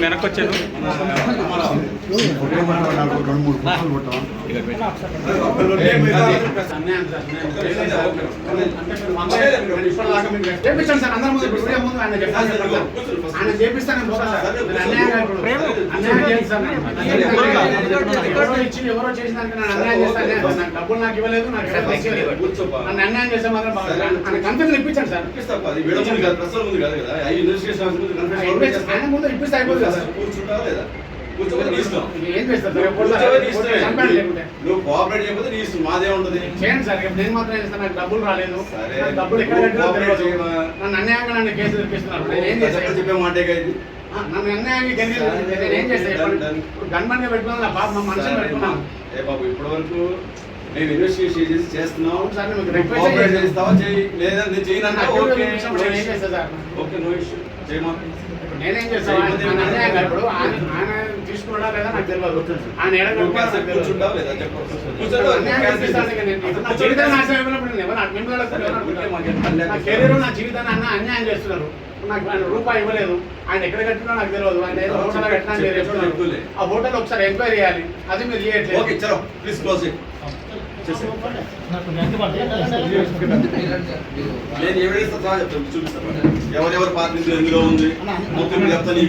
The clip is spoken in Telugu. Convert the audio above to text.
వెనకొచ్చాను. రెండు మూడు ఫోటోలు కొట్టాం సార్ అందరం ముందు ఆయన ఆయన చేపిస్తాను ఎవరో చేసిన అన్యాయం చేస్తాను నాకు డబ్బులు నాకు ఇవ్వలేదు నాకు. నన్ను అన్యాయం చేస్తే మాత్రం కంపెనీ ఇప్పించండి సార్. ఆయన ముందు ఇప్పిస్తే అయిపోతుంది కదా నువ్వు కోఆపరేట్ చేయకపోతే నీ ఇష్టం. మాదే ఉంటది. చేయండి సార్. నేను మాత్రం చేస్తాను? నాకు డబ్బులు రాలేదు. డబ్బులు ఎక్కడ. నన్ను అన్యాయంగా నన్ను కేసు తెప్పిస్తున్నారు. చెప్పే మాటే కదా. నన్ను అన్యాయంగా గెలిచి నేను ఏం చేస్తాను ఇప్పుడు గన్మన్గా పెట్టుకున్నాను నా పాప మా మనిషిని పెట్టుకున్నాను ఏ బాబు ఇప్పటి వరకు మేము ఇన్వెస్టిగేషన్ చేసి చేస్తున్నాం. అవును సార్, మీకు రిక్వెస్ట్. చేస్తావా? చేయి. లేదా నేను చేయను ఓకే. నేను ఏం చేస్తాను సార్? Okay no issue. చేయమా ఇప్పుడు నేనేం చేస్తాను ఇప్పుడు ఆయన ఆయన నా కెరీర్ జీవితాన్ని అన్న అన్యాయం చేస్తున్నారు. నాకు ఆయన రూపాయి ఇవ్వలేదు. ఆయన ఎక్కడ కట్టినా నాకు తెలియదు. ఆయన ఏదో హోటల్ కట్టినా అని మీరు చెప్తున్నారు. ఆ హోటల్ ఒకసారి ఎంక్వైరీ చేయాలి. అది మీరు చేయట్లేదు. ఓకే చలో ప్లీజ్ క్లోజ్ ఇట్ నేను ఎవిడెన్స్తో సహా చెప్తాను చూపిస్తాను ఎవరెవరి పార్టీ ఎందులో ఉంది? మొత్తం చెప్తాను